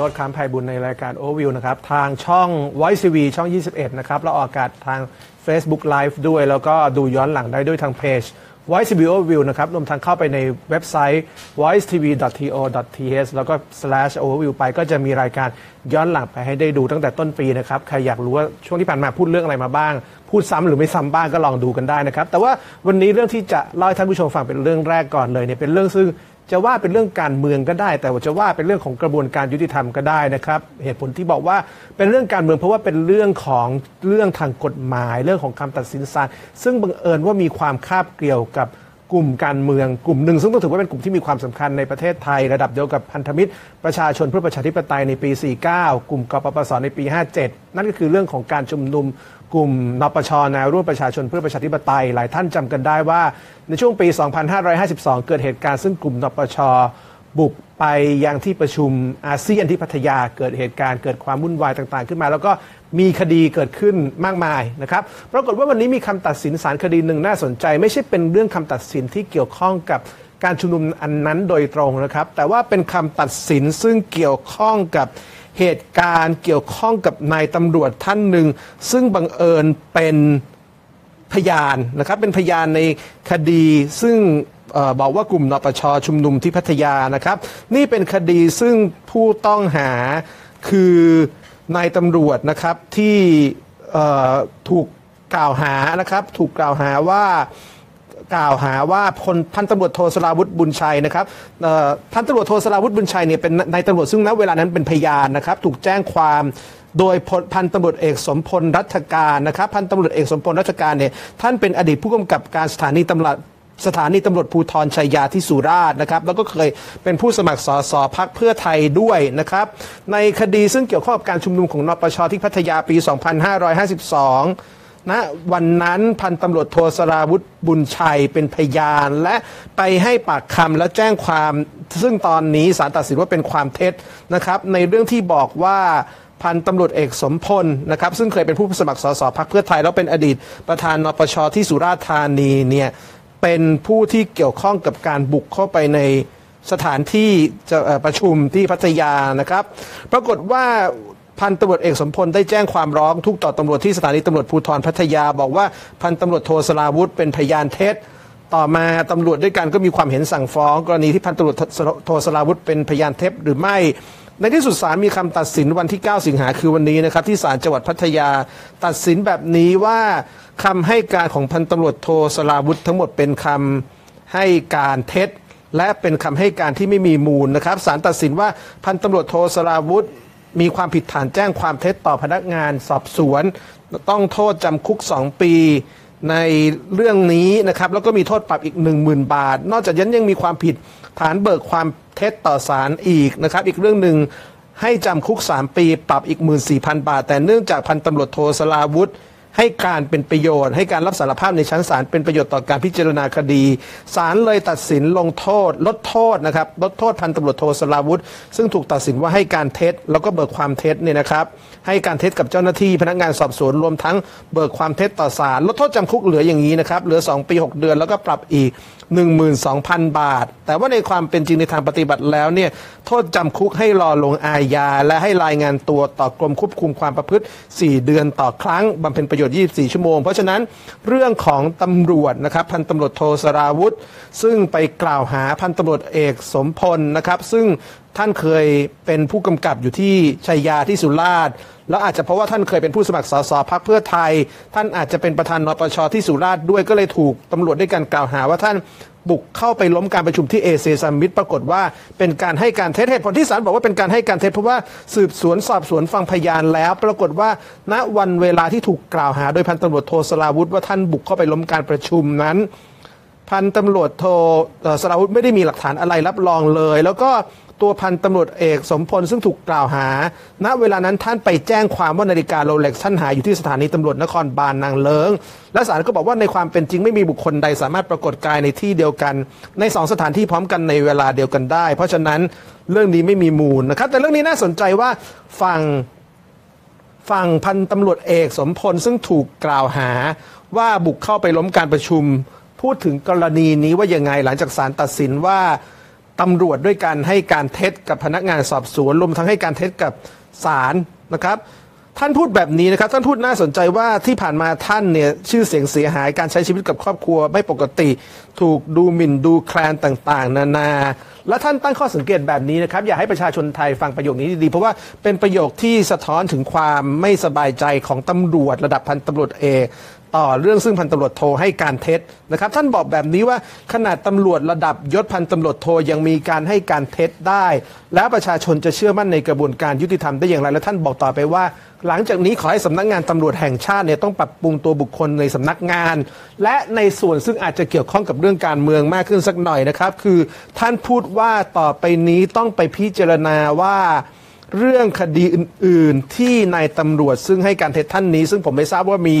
โรธค้ามภัยบุญในรายการโอวิวนะครับ ทางช่อง Voice TV ช่อง 21 นะครับแล้วออกอากาศทาง Facebook Live ด้วย แล้วก็ดูย้อนหลังได้ด้วยทางเพจ Voice TV Overview นะครับ รวมทั้งเข้าไปในเว็บไซต์ voicetv.to.th แล้วก็ slash overview ไปก็จะมีรายการย้อนหลังไปให้ได้ดูตั้งแต่ต้นปีนะครับ ใครอยากรู้ว่าช่วงที่ผ่านมาพูดเรื่องอะไรมาบ้าง พูดซ้ำหรือไม่ซ้ำบ้างก็ลองดูกันได้นะครับ แต่ว่าวันนี้เรื่องที่จะเล่าให้ท่านผู้ชมฟังเป็นเรื่องแรกก่อนเลยเนี่ยเป็นเรื่องซึ่ง จะว่าเป็นเรื่องการเมืองก็ได้ แต่ว่าจะว่าเป็นเรื่องของกระบวนการยุติธรรมก็ได้นะครับ เหตุผลที่บอกว่าเป็นเรื่องการเมืองเพราะว่าเป็นเรื่องของเรื่องทางกฎหมาย เรื่องของคำตัดสินศาลซึ่งบังเอิญว่ามีความคาบเกี่ยวกับกลุ่มการเมืองกลุ่มหนึ่ง ซึ่งต้องถือว่าเป็นกลุ่มที่มีความสำคัญในประเทศไทย ระดับเดียวกับพันธมิตร ประชาชนเพื่อประชาธิปไตยในปี 49 กลุ่มกปปสในปี 57 นั่นก็คือเรื่องของการชุมนุม กลุ่มนปชแนวร่วมประชาชนเพื่อประชาธิปไตย หลายท่านจำกันได้ว่า ในช่วงปี 2552 เกิดเหตุการณ์ซึ่งกลุ่มนปชบุกไปยังที่ประชุมอาเซียนที่พัทยาเกิดเหตุการณ์เกิดความวุ่นวายต่างๆ ขึ้นมา แล้วก็มีคดีเกิดขึ้นมากมายนะครับปรากฏว่าวันนี้มีคำตัดสินศาลคดีหนึ่งน่าสนใจ ไม่ใช่เป็นเรื่องคำตัดสินที่เกี่ยวข้องกับการชุมนุมอันนั้นโดยตรงนะครับ แต่ว่าเป็นคำตัดสินซึ่งเกี่ยวข้องกับ เหตุการณ์เกี่ยวข้องกับนายตำรวจท่านหนึ่ง ซึ่งบังเอิญเป็นพยานนะครับเป็นพยานในคดีซึ่งออบอกว่ากลุ่มนปชชุมนุมที่พัทยานะครับ นี่เป็นคดีซึ่งผู้ต้องหาคือนายตำรวจนะครับที่ถูกกล่าวหานะครับ ถูกกล่าวหาว่า กล่าวหาว่าพลพันตำรวจโทสราวุธบุญชัยนะครับพันตำรวจโทสราวุธบุญชัยเนี่ยเป็นนายตำรวจซึ่งณเวลานั้นเป็นพยานนะครับ ถูกแจ้งความโดยพลพันตำรวจเอกสมพลรัชการนะครับพันตำรวจเอกสมพลรัชการเนี่ยท่านเป็นอดีตผู้กำกับการสถานีตำรวจสถานีตำรวจภูธรชัยยาที่สุราษฎร์นะครับ แล้วก็เคยเป็นผู้สมัครสสพักเพื่อไทยด้วยนะครับ ในคดีซึ่งเกี่ยวข้องกับการชุมนุมของนปชที่พัทยาปี 2552 นะวันนั้นพันตำรวจโทสราวุธบุญชัยเป็นพยาน และไปให้ปากคำและแจ้งความ ซึ่งตอนนี้ศาลตัดสินว่าเป็นความเท็จนะครับ ในเรื่องที่บอกว่าพันตำรวจเอกสมพลนะครับซึ่งเคยเป็นผู้สมัครสสพักเพื่อไทย แล้วเป็นอดีตประธานนปชที่สุราษฎร์ธานีเนี่ยเป็นผู้ที่เกี่ยวข้องกับการบุกเข้าไปในสถานที่จะประชุมที่พัทยานะครับ ปรากฏว่า พันตำรวจเอกสมพลได้แจ้งความร้องทุกต่อตำรวจที่สถานีตำรวจภูธรพัทยา บอกว่าพันตำรวจโทสราวุธเป็นพยานเท็จต่อมาตำรวจด้วยกันก็มีความเห็นสั่งฟ้อง กรณีที่พันตำรวจโทสราวุธเป็นพยานเท็จหรือไม่ในที่สุดศาลมีคำตัดสินวันที่ 9 สิงหาคือวันนี้นะครับ ที่ศาลจังหวัดพัทยา ตัดสินแบบนี้ว่าคำให้การของพันตำรวจโทสราวุธทั้งหมดเป็นคำให้การเท็จ และเป็นคำให้การที่ไม่มีมูลนะครับศาลตัดสินว่าพันตำรวจโทสราวุธ มีความผิดฐานแจ้งความเท็จต่อพนักงานสอบสวน ต้องโทษจำคุก 2 ปีในเรื่องนี้นะครับแล้วก็มีโทษปรับอีก 10,000 บาท นอกจากนั้นยังมีความผิดฐานเบิกความเท็จต่อศาลอีกนะครับ อีกเรื่องหนึ่งให้จำคุก 3 ปี ปรับอีก 14,000 บาท แต่เนื่องจากพันตำรวจโทสลาวุธ ให้การเป็นประโยชน์ ให้การรับสารภาพในชั้นศาลเป็นประโยชน์ต่อการพิจารณาคดีศาลเลยตัดสินลงโทษ ลดโทษนะครับลดโทษพันตำรวจโทสลาวุธ ซึ่งถูกตัดสินว่าให้การเท็จ แล้วก็เบิกความเท็จเนี่ยนะครับให้การเท็จกับเจ้าหน้าที่พนักงานสอบสวนรวมทั้งเบิกความเท็จต่อศาลลดโทษจำคุกเหลืออย่างนี้นะครับเหลือ 2 ปี 6 เดือนแล้วก็ปรับอีก 12,000 บาท แต่ว่าในความเป็นจริงในทางปฏิบัติแล้วเนี่ยโทษจำคุกให้รอลงอาญาและให้รายงานตัวต่อกรมควบคุมความประพฤติ 4 เดือนต่อครั้งบำเพ็ญประโยชน์ยชน์ 24 ชั่วโมง เพราะฉะนั้นเรื่องของตำรวจนะครับพันตำรวจโทสราวุธ ซึ่งไปกล่าวหาพันตำรวจเอกสมพลนะครับ ซึ่งท่านเคยเป็นผู้กำกับอยู่ที่ชัยยาที่สุราษฎร์แล้วอาจจะเพราะว่าท่านเคยเป็นผู้สมัครสสพักเพื่อไทย ท่านอาจจะเป็นประธานนปชที่สุราษฎร์ด้วยก็เลยถูกตำรวจด้วยการกล่าวหาว่าท่านบุกเข้าไปล้มการประชุมที่เอเซซัมมิตปรากฏว่าเป็นการให้การเท็จเหตุผลที่ศาลบอกว่าเป็นการให้การเท็จเพราะว่าสืบสวนสอบสวนฟังพยานแล้ว ปรากฏว่าณวันเวลาที่ถูกกล่าวหาโดยพันตำรวจโทสลาวุธว่าท่านบุกเข้าไปล้มการประชุมนั้น พันตำรวจโทสราวุธไม่ได้มีหลักฐานอะไรรับรองเลย แล้วก็ ตัวพันตำรวจเอกสมพลซึ่งถูกกล่าวหา ณ เวลานั้นท่านไปแจ้งความว่านาฬิกาโรเล็กซ์ท่านหายอยู่ที่สถานีตำรวจนครบาลนางเลิง และศาลก็บอกว่าในความเป็นจริงไม่มีบุคคลใดสามารถปรากฏกายในที่เดียวกัน ในสองสถานที่พร้อมกันในเวลาเดียวกันได้ เพราะฉะนั้นเรื่องนี้ไม่มีมูลนะครับ แต่เรื่องนี้น่าสนใจว่าฝั่งฝั่งพันตำรวจเอกสมพลซึ่งถูกกล่าวหาว่าบุกเข้าไปล้มการประชุม พูดถึงกรณีนี้ว่ายังไงหลังจากศาลตัดสินว่า ตำรวจด้วยการให้การเท็จกับพนักงานสอบสวนรวมทั้งให้การเท็จกับศาลนะครับ ท่านพูดแบบนี้นะครับ ท่านพูดน่าสนใจว่าที่ผ่านมาท่านเนี่ยชื่อเสียงเสียหายการใช้ชีวิตกับครอบครัวไม่ปกติ ถูกดูหมิ่นดูแคลนต่าง ๆ นานา และท่านตั้งข้อสังเกตแบบนี้นะครับ อยากให้ประชาชนไทยฟังประโยคนี้ดีๆเพราะว่าเป็นประโยคที่สะท้อนถึงความไม่สบายใจของตำรวจระดับพันตำรวจเอก ต่อเรื่องซึ่งพันตำรวจโทให้การเท็จนะครับท่านบอกแบบนี้ว่าขนาดตำรวจระดับยศพันตำรวจโทยังมีการให้การเท็จได้ แล้วประชาชนจะเชื่อมั่นในกระบวนการยุติธรรมได้อย่างไร และท่านบอกต่อไปว่า หลังจากนี้ขอให้สำนักงานตำรวจแห่งชาติเนี่ยต้องปรับปรุงตัวบุคคลในสำนักงาน และในส่วนซึ่งอาจจะเกี่ยวข้องกับเรื่องการเมืองมากขึ้นสักหน่อยนะครับ คือท่านพูดว่าต่อไปนี้ต้องไปพิจารณาว่า เรื่องคดีอื่น ๆ ที่นายตำรวจซึ่งให้การเท็จท่านนี้ ซึ่งผมไม่ทราบว่ามี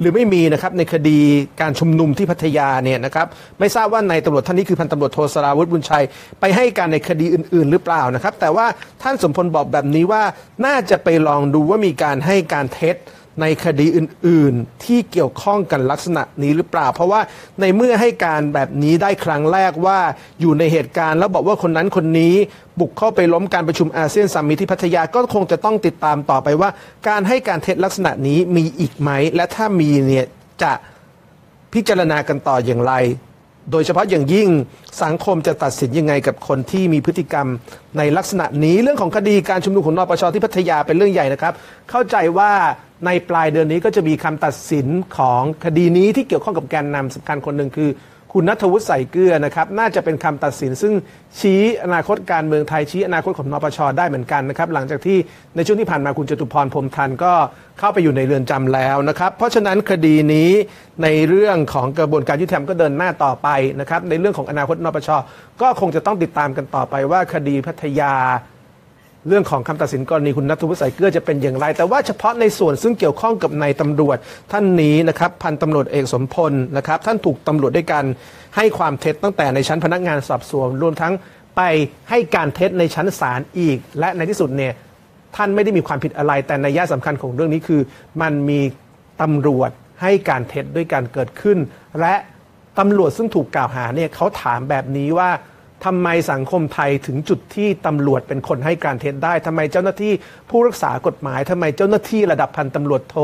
หรือไม่มีนะครับในคดีการชุมนุมที่พัทยาเนี่ยนะครับไม่ทราบว่านายตำรวจท่านนี้คือพันตำรวจโทสราวุฒิบุญชัย ไปให้การในคดีอื่น ๆ หรือเปล่านะครับ แต่ว่าท่านสมพลบอกแบบนี้ว่าน่าจะไปลองดูว่ามีการให้การเท็จ ในคดีอื่น ๆ ที่เกี่ยวข้องกันลักษณะนี้หรือเปล่า เพราะว่าในเมื่อให้การแบบนี้ได้ครั้งแรกว่าอยู่ในเหตุการณ์แล้วบอกว่าคนนั้นคนนี้บุกเข้าไปล้มการประชุมอาเซียนซัมมิตที่พัทยาก็คงจะต้องติดตามต่อไปว่า การให้การเท็จลักษณะนี้มีอีกไหม และถ้ามีเนี่ยจะพิจารณากันต่ออย่างไร โดยเฉพาะอย่างยิ่งสังคมจะตัดสินยังไงกับคนที่มีพฤติกรรมในลักษณะนี้เรื่องของคดีการชุมนุมของนปชที่พัทยาเป็นเรื่องใหญ่นะครับ เข้าใจว่าในปลายเดือนนี้ก็จะมีคำตัดสินของคดีนี้ที่เกี่ยวข้องกับแกนนำสำคัญคนหนึ่งคือ คุณนัทวุฒิใส่เกลือนะครับน่าจะเป็นคำตัดสิน ซึ่งชี้อนาคตการเมืองไทยชี้อนาคตของนปชได้เหมือนกันนะครับหลังจากที่ในช่วงที่ผ่านมาคุณจตุพรพรมทันก็เข้าไปอยู่ในเรือนจำแล้วนะครับ เพราะฉะนั้นคดีนี้ในเรื่องของกระบวนการยุติธรรมก็เดินหน้าต่อไปนะครับในเรื่องของอนาคตนปชก็คงจะต้องติดตามกันต่อไปว่าคดีพัทยา เรื่องของคำตัดสินกรณีคุณนัทวุฒิใส่เกลือจะเป็นอย่างไร แต่ว่าเฉพาะในส่วนซึ่งเกี่ยวข้องกับนายตำรวจ ท่านนี้นะครับพันตำรวจเอกสมพลนะครับท่านถูกตำรวจด้วยกันให้ความเท็จตั้งแต่ในชั้นพนักงานสอบสวนรวมทั้งไปให้การเท็จในชั้นศาลอีก และในที่สุดเนี่ยท่านไม่ได้มีความผิดอะไร แต่ในยะสำคัญของเรื่องนี้คือ มันมีตำรวจให้การเท็จด้วยการเกิดขึ้น และตำรวจซึ่งถูกกล่าวหาเนี่ยเขาถามแบบนี้ว่า ทำไมสังคมไทยถึงจุดที่ตำรวจเป็นคนให้การเท็จได้ทำไมเจ้าหน้าที่ผู้รักษากฎหมายทำไมเจ้าหน้าที่ระดับพันตำรวจโท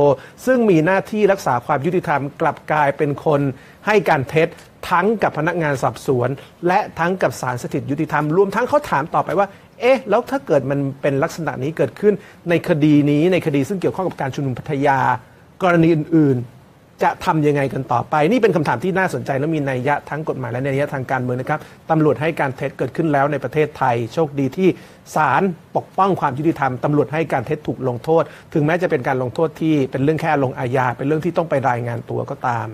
ซึ่งมีหน้าที่รักษาความยุติธรรมกลับกลายเป็นคนให้การเท็จทั้งกับพนักงานสอบสวน และทั้งกับศาลสถิตยุติธรรมรวมทั้งเขาถามต่อไปว่าเอ๊ะแล้วถ้าเกิดมันเป็นลักษณะนี้เกิดขึ้นในคดีนี้ในคดีซึ่งเกี่ยวข้องกับการชุมนุมพัทยากรณีอื่นๆ จะทำยังไงกันต่อไป นี่เป็นคำถามที่น่าสนใจและมีนัยยะทั้งกฎหมายและนัยยะทางการเมืองนะครับตำรวจให้การเท็จเกิดขึ้นแล้วในประเทศไทย โชคดีที่ศาลปกป้องความยุติธรรมตำรวจให้การเท็จถูกลงโทษ ถึงแม้จะเป็นการลงโทษที่เป็นเรื่องแค่ลงอาญาเป็นเรื่องที่ต้องไปรายงานตัวก็ตาม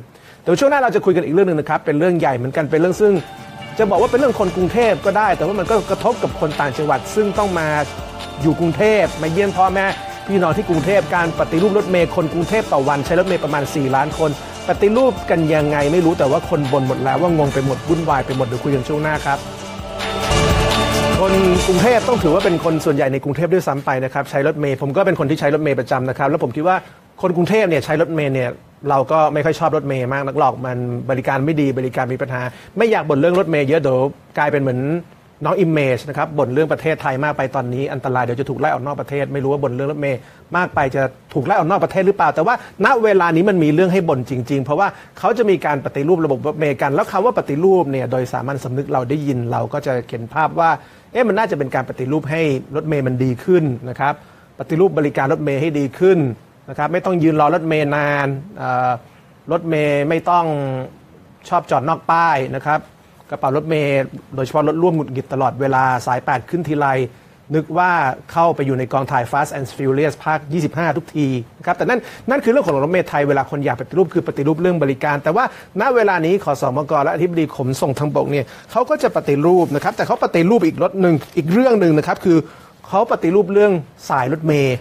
เดี๋ยวช่วงหน้าเราจะคุยกันอีกเรื่องหนึ่งนะครับเป็นเรื่องใหญ่เหมือนกันเป็นเรื่องซึ่ง จะบอกว่าเป็นเรื่องคนกรุงเทพก็ได้ แต่ว่ามันก็กระทบกับคนต่างจังหวัด ซึ่งต้องมาอยู่กรุงเทพมาเยี่ยมพ่อแม่ พี่น้องที่กรุงเทพการปฏิรูปรถเมย์คนกรุงเทพต่อวันใช้รถเมย์ประมาณ 4 ล้านคน ปฏิรูปกันยังไงไม่รู้แต่ว่าคนบ่นหมดแล้วว่างงไปหมดวุ่นวายไปหมดเดี๋ยวคุยกันช่วงหน้าครับคนกรุงเทพต้องถือว่าเป็นคนส่วนใหญ่ในกรุงเทพด้วยซ้ำไปนะครับใช้รถเมย์ผมก็เป็นคนที่ใช้รถเมย์ประจำนะครับแล้วผมคิดว่าคนกรุงเทพเนี่ยใช้รถเมย์เนี่ยเราก็ไม่ค่อยชอบรถเมย์มากนักหรอกมันบริการไม่ดีบริการมีปัญหา ไม่อยากบ่นเรื่องรถเมย์เยอะเดี๋ยวกลายเป็นเหมือน น้องอิมเมจนะครับบ่นเรื่องประเทศไทยมากไปตอนนี้อันตรายเดี๋ยวจะถูกไล่ออกนอกประเทศ ไม่รู้ว่าบ่นเรื่องรถเมย์มากไปจะถูกไล่ออกนอกประเทศหรือเปล่า แต่ว่าณเวลานี้มันมีเรื่องให้บ่นจริง ๆ เพราะว่าเขาจะมีการปฏิรูประบบรถเมย์กัน แล้วคำว่าปฏิรูปเนี่ยโดยสามัญสำนึกเราได้ยินเราก็จะเห็นภาพว่าเอ๊ะมันน่าจะเป็นการปฏิรูปให้รถเมย์มันดีขึ้นนะครับปฏิรูปบริการรถเมย์ให้ดีขึ้นนะครับไม่ต้องยืนรอรถเมย์นานรถเมย์ไม่ต้องชอบจอดนอกป้ายนะครับ กระเป๋ารถเมย์โดยเฉพาะรถร่วมหงุดหงิดตลอดเวลาสาย 8 ขึ้นทีไร นึกว่าเข้าไปอยู่ในกองถ่าย Fast and Furious ภาค 25 ทุกทีนะครับแต่นั่นนั่นคือเรื่องของรถเมย์ไทยเวลาคนอยากปฏิรูปคือปฏิรูปเรื่องบริการ แต่ว่าณเวลานี้ขอสมกและอธิบดีขนส่งทางบกเนี่ยเขาก็จะปฏิรูปนะครับแต่เขาปฏิรูปอีกรถหนึ่งอีกเรื่องหนึ่งนะครับคือเขาปฏิรูปเรื่องสายรถเมย์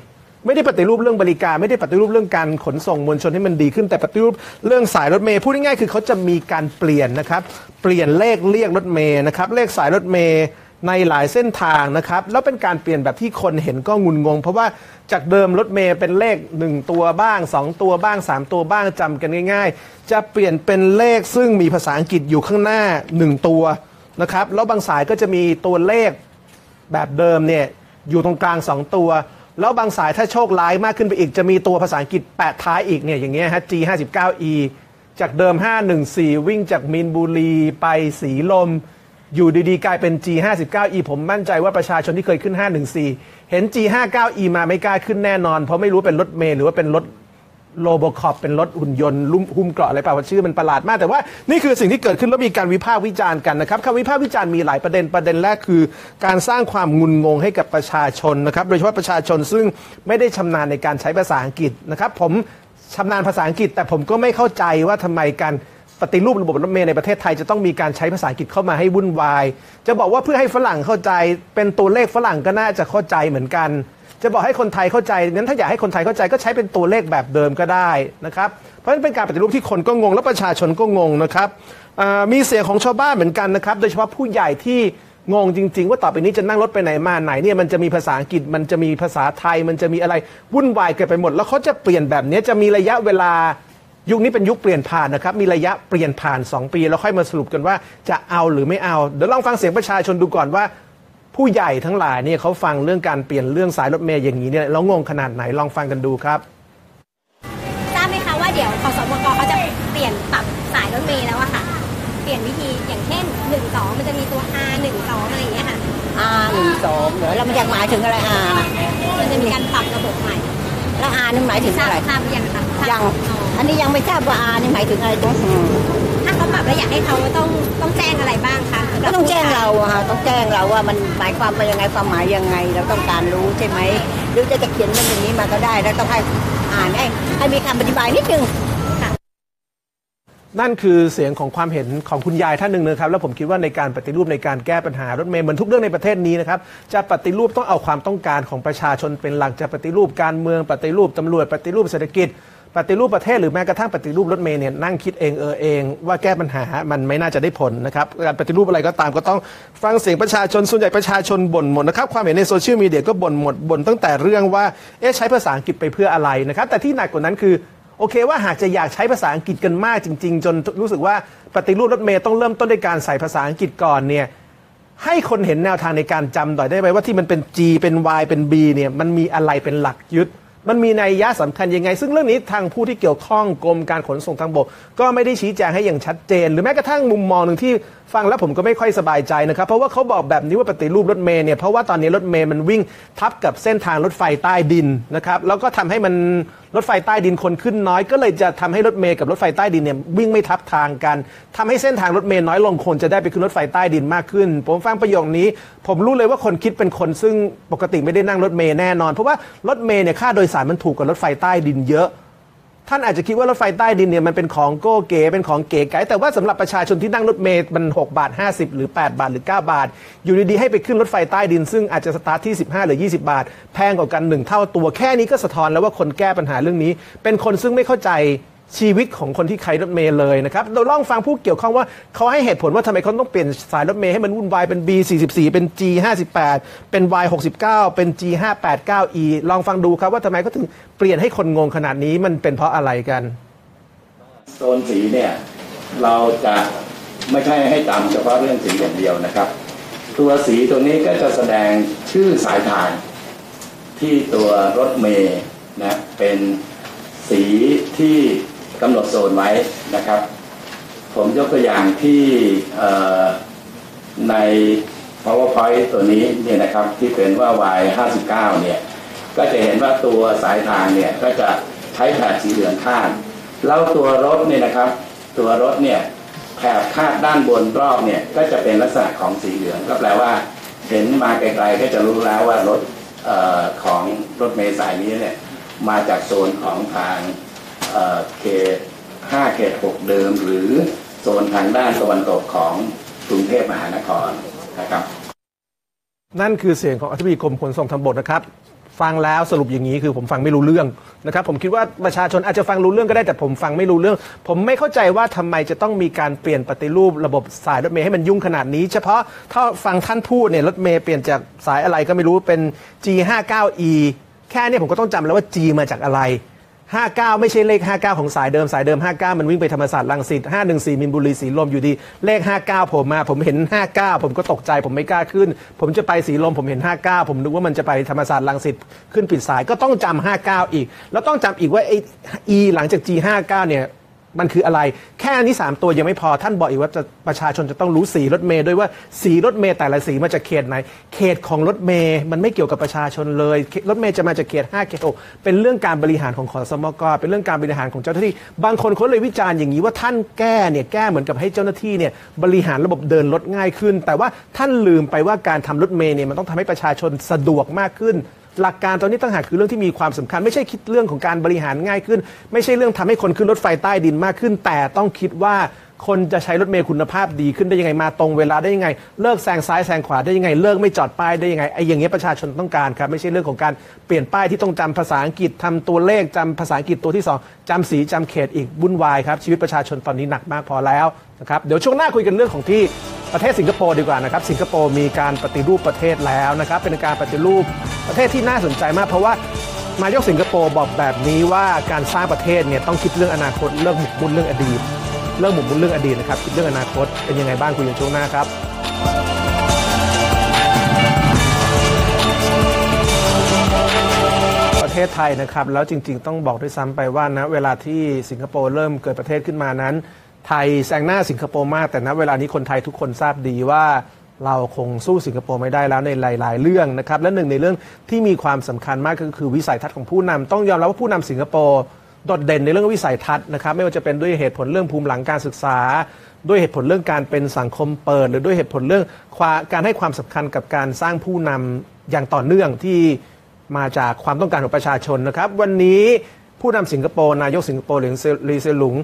ไม่ได้ปฏิรูปเรื่องบริการ ไม่ได้ปฏิรูปเรื่องการขนส่งมวลชนให้มันดีขึ้นแต่ปฏิรูปเรื่องสายรถเมย์พูดง่ายๆคือเขาจะมีการเปลี่ยนนะครับ เปลี่ยนเลขเรียกรถเมย์นะครับเลขสายรถเมย์ในหลายเส้นทางนะครับ แล้วเป็นการเปลี่ยนแบบที่คนเห็นก็งุนงง เพราะว่าจากเดิมรถเมย์เป็นเลข 1 ตัวบ้าง 2 ตัวบ้าง 3 ตัวบ้างจำกันง่าย ๆ จะเปลี่ยนเป็นเลขซึ่งมีภาษาอังกฤษอยู่ข้างหน้า 1 ตัวนะครับแล้วบางสายก็จะมีตัวเลขแบบเดิมเนี่ยอยู่ตรงกลาง 2 ตัว แล้วบางสายถ้าโชคร้ายมากขึ้นไปอีก จะมีตัวภาษาอังกฤษแปะท้ายอีกเนี่ยอย่างเงี้ยฮะ G 5 9 E จากเดิม 514 วิ่งจากมีนบุรีไปสีลม อยู่ดีๆ กลายเป็น G 5 9 E ผมมั่นใจว่าประชาชนที่เคยขึ้น 514 เห็น G 5 9 E มาไม่กล้าขึ้นแน่นอน เพราะไม่รู้เป็นรถเมล์หรือว่าเป็นรถ โลโบคอปเป็นรถหุ่นยนต์ลุ่มหุ้มเกราะอะไรเปล่าว่าชื่อมันประหลาดมากแต่ว่านี่คือสิ่งที่เกิดขึ้นแล้วมีการวิพากษ์วิจารณ์กันนะครับคำวิพากษ์วิจารณ์มีหลายประเด็นประเด็นแรกคือ การสร้างความงุนงงให้กับประชาชนนะครับโดยเฉพาะประชาชนซึ่งไม่ได้ชำนาญในการใช้ภาษาอังกฤษนะครับผมชำนาญภาษาอังกฤษ แต่ผมก็ไม่เข้าใจว่าทำไมการปฏิรูประบบรถเมล์ในประเทศไทยจะต้องมีการใช้ภาษาอังกฤษเข้ามาให้วุ่นวาย จะบอกว่าเพื่อให้ฝรั่งเข้าใจเป็นตัวเลขฝรั่งก็น่าจะเข้าใจเหมือนกัน จะบอกให้คนไทยเข้าใจงั้นถ้าอยากให้คนไทยเข้าใจก็ใช้เป็นตัวเลขแบบเดิมก็ได้นะครับ เพราะฉะนั้นเป็นการปฏิรูปที่คนก็งงและประชาชนก็งงนะครับมีเสียงของชาวบ้านเหมือนกันนะครับ โดยเฉพาะผู้ใหญ่ที่งงจริง ๆ ว่าต่อไปนี้จะนั่งรถไปไหนมาไหนเนี่ยมันจะมีภาษาอังกฤษมันจะมีภาษาไทยมันจะมีอะไรวุ่นวายเกิดไปหมด แล้วเขาจะเปลี่ยนแบบนี้จะมีระยะเวลายุคนี้เป็นยุคเปลี่ยนผ่านนะครับ มีระยะเปลี่ยนผ่าน 2 ปี แล้วค่อยมาสรุปกันว่าจะเอาหรือไม่เอา เดี๋ยวลองฟังเสียงประชาชนดูก่อนว่า ผู้ใหญ่ทั้งหลายเนี่ยเขาฟังเรื่องการเปลี่ยนเรื่องสายรถเมย์อย่างนี้เนี่ยแล้วงงขนาดไหนลองฟังกันดูครับทราบไหมคะว่าเดี๋ยวขสมกเขาจะเปลี่ยนปรับสายรถเมล์แล้วอะค่ะ เปลี่ยนวิธีอย่างเช่น1 2มันจะมีตัว R 1 2อะไรอย่างเงี้ยค่ะอาหนึ่งสองเหรอแล้วมันจะหมายถึงอะไรอามันจะมีการปรับระบบใหม่แล้วอานี่หมายถึงทราบอะไรทราบหรือยังคะทราบยังอ๋ออันนี้ยังไม่ทราบว่าอานี่หมายถึงอะไรจ้ะอืมถ้าเขาปรับแล้วอยากให้เขาต้องต้องแจ้งอะไรบ้างคะ ก็ต้องแจ้งเราอะค่ะต้องแจ้งเราว่ามันหมายความว่ายังไงความหมายยังไง เราต้องการรู้ใช่ไหมหรือจะจะเขียนมันอย่างนี้มาก็ได้แล้วต้องให้อ่านให้ให้มีคำอธิบายนิดนึงนั่นคือเสียงของความเห็นของคุณยายท่านหนึ่งนะครับ แล้วผมคิดว่าในการปฏิรูปในการแก้ปัญหารถเมล์เหมือนทุกเรื่องในประเทศนี้นะครับ จะปฏิรูปต้องเอาความต้องการของประชาชนเป็นหลักจะปฏิรูปการเมืองปฏิรูปตำรวจปฏิรูปเศรษฐกิจ ปฏิรูปประเทศหรือแม้กระทั่งปฏิรูปรถเมล์เนี่ยนั่งคิดเองเออเอง ว่าแก้ปัญหามันไม่น่าจะได้ผลนะครับการปฏิรูปอะไรก็ตามก็ต้องฟังเสียงประชาชนส่วนใหญ่ประชาชนบ่นหมดนะครับความเห็นในโซเชียลมีเดียก็บ่นหมดบ่นตั้งแต่เรื่องว่าเอ๊ะใช้ภาษาอังกฤษไปเพื่ออะไรนะครับแต่ที่หนักกว่านั้นคือโอเคว่าหากจะอยากใช้ภาษาอังกฤษกันมากจริง ๆ จนรู้สึกว่าปฏิรูปรถเมย์ต้องเริ่มต้นด้วยการใส่ภาษาอังกฤษก่อนเนี่ยให้คนเห็นแนวทางในการจำหน่อยได้ไหมว่าที่มันเป็น G เป็น Y เป็น B เนี่ยมันมีอะไรเป็นหลักยึด มันมีนัยยะสำคัญยังไง ซึ่งเรื่องนี้ทางผู้ที่เกี่ยวข้องกรมการขนส่งทางบก ก็ไม่ได้ชี้แจงให้อย่างชัดเจน หรือแม้กระทั่งมุมมองหนึ่งที่ฟังแล้วผมก็ไม่ค่อยสบายใจนะครับ เพราะว่าเขาบอกแบบนี้ว่าปฏิรูปรถเมย์เนี่ย เพราะว่าตอนนี้รถเมย์มันวิ่งทับกับเส้นทางรถไฟใต้ดินนะครับ แล้วก็ทำให้มันรถไฟใต้ดินคนขึ้นน้อย ก็เลยจะทำให้รถเมย์กับรถไฟใต้ดินเนี่ยวิ่งไม่ทับทางกันทำให้เส้นทางรถเมย์น้อยลงคนจะได้ไปขึ้นรถไฟใต้ดินมากขึ้น ผมฟังประโยคนี้ ผมรู้เลยว่าคนคิดเป็นคนซึ่งปกติไม่ได้นั่งรถเมย์แน่นอน เพราะว่ารถเมย์เนี่ยค่าโดยสารมันถูกกว่ารถไฟใต้ดินเยอะ ท่านอาจจะคิดว่ารถไฟใต้ดินเนี่ยมันเป็นของโก้เก๋เป็นของเก๋ไก๋แต่ว่าสำหรับประชาชนที่นั่งรถเมล์มัน 6 บาท 50 หรือ 8 บาทหรือ 9 บาท อยู่ดีๆ ให้ไปขึ้นรถไฟใต้ดิน ซึ่งอาจจะสตาร์ทที่ 15 หรือ 20 บาท แพงกว่ากันหนึ่งเท่าตัวแค่นี้ก็สะท้อนแล้วว่าคนแก้ปัญหาเรื่องนี้ เป็นคนซึ่งไม่เข้าใจ ชีวิตของคนที่ใช้รถเมล์เลยนะครับเราลองฟังผู้เกี่ยวข้องว่าเขาให้เหตุผลว่าทำไมเขาต้องเปลี่ยนสายรถเมล์ให้มันวุ่นวายเป็น B 44 เป็น G 58 เป็น Y 69 เป็น G 589 E ลองฟังดูครับว่าทำไมเขาถึงเปลี่ยนให้คนงงขนาดนี้มันเป็นเพราะอะไรกัน โซนสีเนี่ยเราจะไม่ใช่ให้จำเฉพาะเรื่องสีอย่างเดียวนะครับ ตัวสีตัวนี้ก็จะแสดงชื่อสายทางที่ตัวรถเมย์นะเป็นสีที่ กำหนดโซนไว้นะครับ ผมยกตัวอย่างที่ใน powerpoint ตัวนี้เนี่ยนะครับที่เป็นว่า y 59เนี่ยก็จะเห็นว่าตัวสายทางเนี่ยก็จะใช้แถบสีเหลืองข้างแล้วตัวรถเนี่ยนะครับ ตัวรถเนี่ยแถบคาดด้านบนรอบเนี่ยก็จะเป็นลักษณะของสีเหลืองก็แปลว่าเห็นมาไกลๆก็จะรู้แล้วว่ารถออของรถเมล์สายนี้เนี่ยมาจากโซนของทาง เขต5เขต6เดิม หรือโซนทางด้านตะวันตกของกรุงเทพมหานครนะครับ นั่นคือเสียงของอธิบดีกรมขนส่งทางบกนะครับฟังแล้วสรุปอย่างนี้คือผมฟังไม่รู้เรื่องนะครับผมคิดว่าประชาชนอาจจะฟังรู้เรื่องก็ได้แต่ผมฟังไม่รู้เรื่อง ผมไม่เข้าใจว่าทำไมจะต้องมีการเปลี่ยนปฏิรูประบบสายรถเมล์ให้มันยุ่งขนาดนี้ เฉพาะถ้าฟังท่านพูดเนี่ยรถเมล์เปลี่ยนจากสายอะไรก็ไม่รู้เป็น G59E แค่เนี้ผมก็ต้องจำแล้วว่า G มาจากอะไร 59 ไม่ใช่เลข 59 ของสายเดิมสายเดิม 59 มันวิ่งไปธรรมศาสตร์ลังสิต514 มินบุรีสีลมอยู่ดี เลข 59ผมมา ผมเห็น 59 ผมก็ตกใจผมไม่กล้าขึ้น ผมจะไปสีลมผมเห็น 59 ผมนึกว่ามันจะไปธรรมศาสตร์ลังสิตขึ้นปิดสายก็ต้องจำ59 อีก แล้วต้องจำอีกว่าไอ้ E หลังจาก G 59เนี่ย มันคืออะไร แค่นี้ 3 ตัวยังไม่พอท่านบอกอีกว่าประชาชนจะต้องรู้สีรถเมย์ด้วยว่าสีรถเมย์แต่ละสีมาจากเขตไหน เขตของรถเมย์มันไม่เกี่ยวกับประชาชนเลย รถเมย์จะมาจากเขต5เขต6เป็นเรื่องการบริหารของขอสมกเป็นเรื่องการบริหารของเจ้าหน้าที่ บางคนเขาเลยวิจารณ์อย่างนี้ว่าท่านแก้เนี่ยแก้เหมือนกับให้เจ้าหน้าที่เนี่ยบริหารระบบเดินรถง่ายขึ้น แต่ว่าท่านลืมไปว่าการทำรถเมย์เนี่ยมันต้องทำให้ประชาชนสะดวกมากขึ้น หลักการตอนนี้ตั้งหากคือเรื่องที่มีความสำคัญ ไม่ใช่คิดเรื่องของการบริหารง่ายขึ้น ไม่ใช่เรื่องทำให้คนขึ้นรถไฟใต้ดินมากขึ้น แต่ต้องคิดว่าคนจะใช้รถเมล์คุณภาพดีขึ้นได้ยังไงมาตรงเวลาได้ยังไง เลิกแซงซ้ายแซงขวาได้ยังไง เลิกไม่จอดป้ายได้ยังไงไอ้อย่างเงี้ยประชาชนต้องการครับไม่ใช่เรื่องของการเปลี่ยนป้ายที่ต้องจำภาษาอังกฤษทำตัวเลขจำภาษาอังกฤษตัวที่สองจำสีจำเขตอีกวุ่นวายครับชีวิตประชาชนตอนนี้หนักมากพอแล้วนะครับเดี๋ยวช่วงหน้าคุยกันเรื่องของที่ประเทศสิงคโปร์ดีกว่านะครับสิงคโปร์มีการปฏิรูปประเทศแล้วนะครับเป็นการปฏิรูป ประเทศที่น่าสนใจมากเพราะว่านายกสิงคโปร์บอกแบบนี้ว่าการสร้างประเทศเนี่ยต้องคิดเรื่องอนาคตเลิกหมกมุ่นเรื่องอดีต เรื่องหมกมุ่นเรื่องอดีตนะครับคิดเรื่องอนาคตเป็นยังไงบ้างคุยกันช่วงหน้าครับประเทศไทยนะครับแล้วจริง ๆ ต้องบอกด้วยซ้ำไปว่านะเวลาที่สิงคโปร์เริ่มเกิดประเทศขึ้นมานั้น ไทยแซงหน้าสิงคโปร์มากแต่ณเวลานี้คนไทยทุกคนทราบดีว่า เราคงสู้สิงคโปร์ไม่ได้แล้วในหลาย ๆ เรื่องนะครับ และหนึ่งในเรื่องที่มีความสำคัญมากก็คือวิสัยทัศน์ของผู้นำต้องยอมรับว่าผู้นำสิงคโปร์โดดเด่นในเรื่องวิสัยทัศน์นะครับ ไม่ว่าจะเป็นด้วยเหตุผลเรื่องภูมิหลังการศึกษา ด้วยเหตุผลเรื่องการเป็นสังคมเปิด หรือด้วยเหตุผลเรื่องาการให้ความสำคัญกับการสร้างผู้นำอย่างต่อเนื่องที่มาจากความต้องการของประชาชนนะครับ วันนี้ผู้นำสิงคโปร์นายกสิงคโปร์หรือลีเซลุง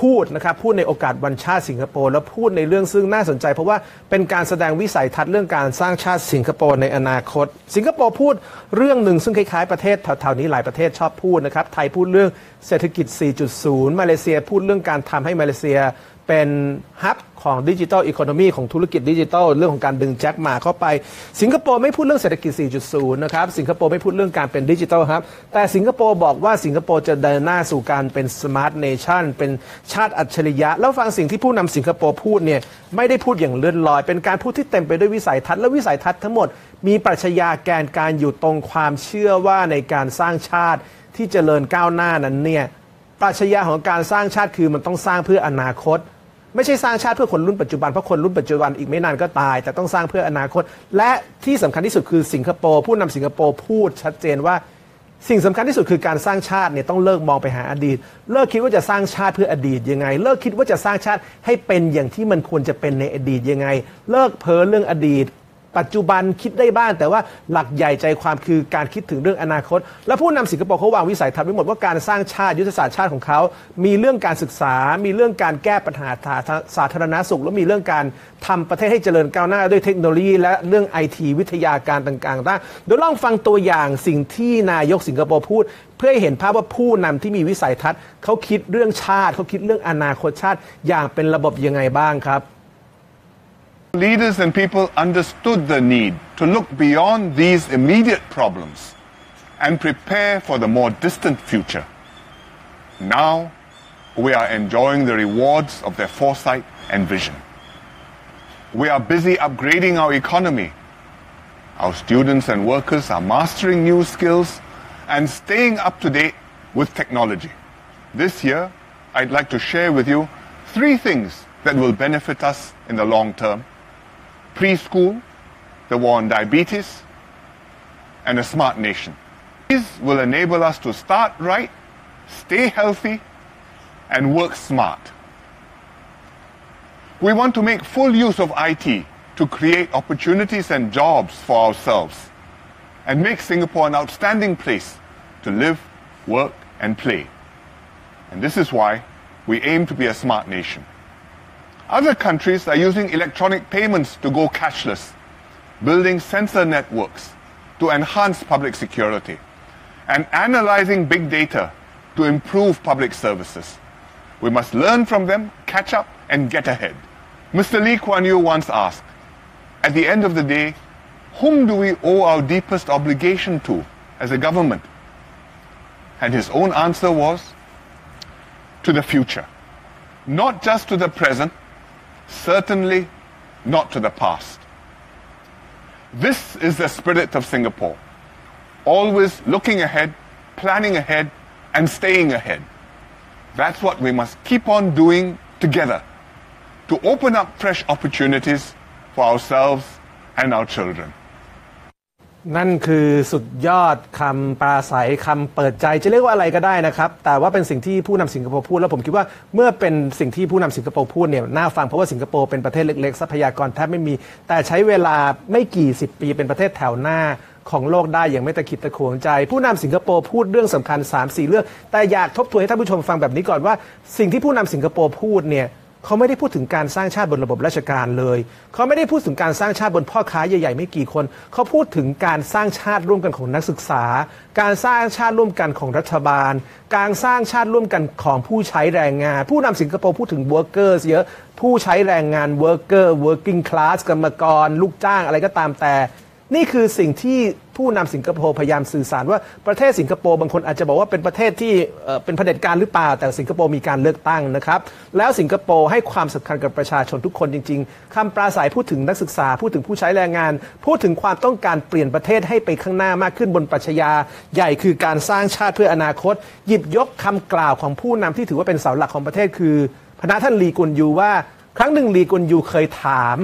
พูดนะครับพูดในโอกาสวันชาติสิงคโปร์แล้วพูดในเรื่องซึ่งน่าสนใจ เพราะว่าเป็นการแสดงวิสัยทัศน์เรื่องการสร้างชาติสิงคโปร์ในอนาคต สิงคโปร์พูดเรื่องหนึ่งซึ่งคล้ายๆประเทศแถวๆนี้หลายประเทศชอบพูดนะครับไทยพูดเรื่องเศรษฐกิจ 4.0 มาเลเซียพูดเรื่องการทำให้มาเลเซีย เป็นฮับของดิจิทัลอีโคโนมีของธุรกิจดิจิทัลเรื่องของการดึงแจ็คหมาเข้าไป สิงคโปร์ไม่พูดเรื่องเศรษฐกิจ 4.0 นะครับ สิงคโปร์ไม่พูดเรื่องการเป็นดิจิทัลฮับ แต่สิงคโปร์บอกว่าสิงคโปร์จะเดินหน้าสู่การเป็นสมาร์ทเนชั่นเป็นชาติอัจฉริยะ แล้วฟังสิ่งที่ผู้นำสิงคโปร์พูดเนี่ยไม่ได้พูดอย่างเลื่อนลอย เป็นการพูดที่เต็มไปด้วยวิสัยทัศน์และวิสัยทัศน์ทั้งหมด มีปรัชญาแกนการอยู่ตรงความเชื่อว่าในการสร้างชาติที่เจริญก้าวหน้านั้นเนี่ยปรัชญาของการสร้างชาติคือมันต้องสร้างเพื่ออนาคต ไม่ใช่สร้างชาติเพื่อคนรุ่นปัจจุบันเพราะคนรุ่นปัจจุบันอีกไม่นานก็ตาย แต่ต้องสร้างเพื่ออนาคต และที่สำคัญที่สุดคือสิงคโปร์ผู้นำสิงคโปร์พูดชัดเจนว่าสิ่งสำคัญที่สุดคือการสร้างชาติเนี่ยต้องเลิกมองไปหาอดีต เลิกคิดว่าจะสร้างชาติเพื่ออดีตยังไง เลิกคิดว่าจะสร้างชาติให้เป็นอย่างที่มันควรจะเป็นในอดีตยังไง เลิกเพ้อเรื่องอดีต ปัจจุบันคิดได้บ้าง แต่ว่าหลักใหญ่ใจความคือการคิดถึงเรื่องอนาคต และผู้นำสิงคโปร์เขาวางวิสัยทัศน์ไว้หมดว่าการสร้างชาติยุทธศาสตร์ชาติของเขา มีเรื่องการศึกษา มีเรื่องการแก้ปัญหาสาธารณสุข และมีเรื่องการทำประเทศให้เจริญก้าวหน้าด้วยเทคโนโลยี และเรื่องไอทีวิทยาการต่างๆต่างเดี๋ยวลองฟังตัวอย่างสิ่งที่นายกสิงคโปร์พูด เพื่อให้เห็นภาพว่าผู้นำที่มีวิสัยทัศน์เขาคิดเรื่องชาติเขาคิดเรื่องอนาคตชาติ อย่างเป็นระบบยังไงบ้างครับ Leaders and people understood the need to look beyond these immediate problems and prepare for the more distant future. Now, we are enjoying the rewards of their foresight and vision. We are busy upgrading our economy. Our students and workers are mastering new skills and staying up to date with technology. This year, I'd like to share with you three things that will benefit us in the long term preschool, the war on diabetes, and a smart nation. These will enable us to start right, stay healthy, and work smart. We want to make full use of IT to create opportunities and jobs for ourselves and make Singapore an outstanding place to live, work, and play. And this is why we aim to be a smart nation. Other countries are using electronic payments to go cashless, building sensor networks to enhance public security, and analyzing big data to improve public services. We must learn from them, catch up, and get ahead. Mr. Lee Kuan Yew once asked, at the end of the day, whom do we owe our deepest obligation to as a government? And his own answer was to the future. Not just to the present, certainly not to the past. This is the spirit of Singapore. Always looking ahead, planning ahead, and staying ahead. That's what we must keep on doing together to open up fresh opportunities for ourselves and our children. นั่นคือสุดยอดคำปราศัยคำเปิดใจจะเรียกว่าอะไรก็ได้นะครับ แต่ว่าเป็นสิ่งที่ผู้นำสิงคโปร์พูด แล้วผมคิดว่าเมื่อเป็นสิ่งที่ผู้นำสิงคโปร์พูดเนี่ยน่าฟังเพราะว่าสิงคโปร์เป็นประเทศเล็กๆ ทรัพยากรแทบไม่มี แต่ใช้เวลาไม่กี่สิบปีเป็นประเทศแถวหน้าของโลกได้อย่างไม่ตะขิดตะขวงใจ ผู้นำสิงคโปร์พูดเรื่องสำคัญ 3-4 เรื่อง แต่อยากทบทวนให้ท่านผู้ชมฟังแบบนี้ก่อนว่า สิ่งที่ผู้นำสิงคโปร์พูดเนี่ย เขาไม่ได้พูดถึงการสร้างชาติบนระบบราชการเลย เขาไม่ได้พูดถึงการสร้างชาติบนพ่อค้าใหญ่ๆไม่กี่คน เขาพูดถึงการสร้างชาติร่วมกันของนักศึกษา การสร้างชาติร่วมกันของรัฐบาล การสร้างชาติร่วมกันของผู้ใช้แรงงาน ผู้นำสิงคโปร์พูดถึง workers เยอะ ผู้ใช้แรงงาน worker working class กรรมกร ลูกจ้างอะไรก็ตามแต่ นี่คือสิ่งที่ผู้นำสิงคโปร์พยายามสื่อสารว่าประเทศสิงคโปร์บางคนอาจจะบอกว่าเป็นประเทศที่เป็นเผด็จการหรือเปล่า แต่สิงคโปร์มีการเลือกตั้งนะครับ แล้วสิงคโปร์ให้ความสำคัญกับประชาชนทุกคนจริง ๆคำปราศัยพูดถึงนักศึกษา พูดถึงผู้ใช้แรงงาน พูดถึงความต้องการเปลี่ยนประเทศให้ไปข้างหน้ามากขึ้นบนปรัชญา ใหญ่คือการสร้างชาติเพื่ออนาคต หยิบยกคำกล่าวของผู้นำที่ถือว่าเป็นเสาหลักของประเทศคือพระท่านลีกุนยูว่า ครั้งหนึ่งลีกุนยูเคยถาม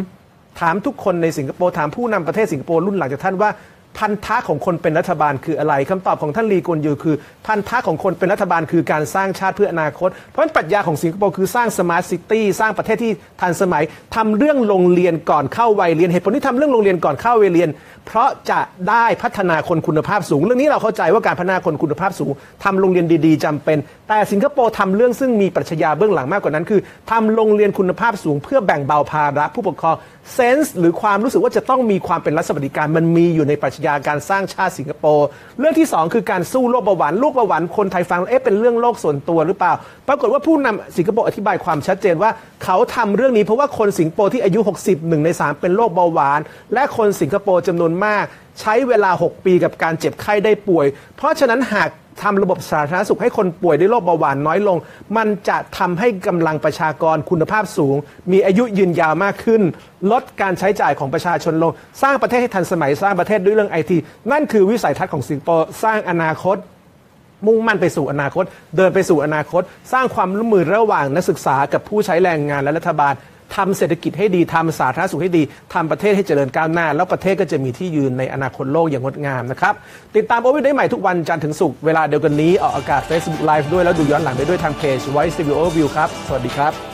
ถามทุกคนในสิงคโปร์ถามผู้นำประเทศสิงคโปร์รุ่นหลังจากท่านว่าพันธะของคนเป็นรัฐบาลคืออะไรคำตอบของท่านลีกุนยูคือ พันธะของคนเป็นรัฐบาลคือการสร้างชาติเพื่ออนาคต เพราะฉะนั้นปรัชญาของสิงคโปร์คือสร้างสมาร์ทซิตี้สร้างประเทศที่ทันสมัยทำเรื่องโรงเรียนก่อนเข้าวัยเรียนเหตุผลที่ทำเรื่องโรงเรียนก่อนเข้าวัยเรียน เพราะจะได้พัฒนาคนคุณภาพสูง เรื่องนี้เราเข้าใจว่าการพัฒนาคนคุณภาพสูงทำโรงเรียนดีๆจำเป็น แต่สิงคโปร์ทำเรื่องซึ่งมีปรัชญาเบื้องหลังมากกว่านั้น คือทำโรงเรียนคุณภาพสูง เพื่อแบ่งเบาภาระผู้ปกครองเซนส์หรือความรู้สึกว่าจะต้องมีความเป็นรัฐสวัสดิการมันมีอยู่ในปรัชญาการสร้างชาติสิงคโปร์เรื่องที่สองคือการสู้โรคเบาหวานโรคเบาหวานคนไทยฟังเอ๊ะเป็นเรื่องโลกส่วนตัวหรือเปล่า ปรากฏว่าผู้นำสิงคโปร์อธิบายความชัดเจนว่าเขาทำเรื่องนี้เพราะว่าคนสิงคโปร์ที่อายุ60หนึ่งใน 3 เป็นโรคเบาหวาน และคนสิงคโปร์จำนวนมาก ใช้เวลา 6 ปีกับการเจ็บไข้ได้ป่วย เพราะฉะนั้นหากทำระบบสาธารณสุขให้คนป่วยด้วยโรคเบาหวานน้อยลง มันจะทำให้กำลังประชากรคุณภาพสูง มีอายุยืนยาวมากขึ้น ลดการใช้จ่ายของประชาชนลง สร้างประเทศให้ทันสมัยสร้างประเทศด้วยเรื่องไอทีนั่นคือวิสัยทัศน์ของสิงคโปร์สร้างอนาคต มุ่งมั่นไปสู่อนาคต เดินไปสู่อนาคต สร้างความร่วมมือระหว่างนักศึกษากับผู้ใช้แรงงานและรัฐบาล ทำเศรษฐกิจให้ดีทำสาธารณสุขให้ดีทำประเทศให้เจริญก้าวหน้า แล้วประเทศก็จะมีที่ยืนในอนาคตโลกอย่างงดงามนะครับติดตามโอวิได้ใหม่ทุกวันจันทร์ถึงศุกร์เวลาเดียวกันนี้ออกอากาศ Facebook Live ด้วยแล้วดูย้อนหลังได้ด้วยทางเพจ Voice Review Overview ครับสวัสดีครับ